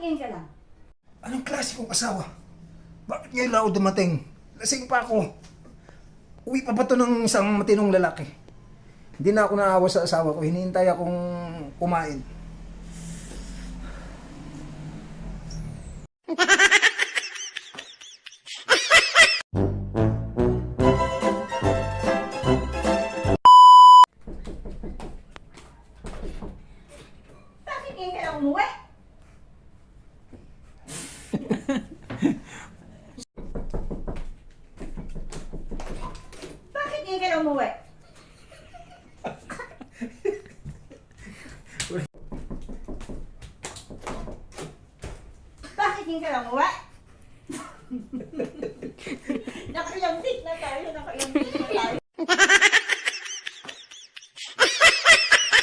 ngayon ka lang? Anong klase kong asawa? Bakit ngayon lang ako dumating? Lasing pa ako. Uwi pa ba to ng isang matinong lalaki? Hindi na ako naawa sa asawa ko. Hinihintay akong kumain. Bakit ngayon ka lang umuwi? Bakit ngayon ka lang umuwi? Bakit ngayon ka lang umuwi? Nakailang week na tayo, nakailang tayo.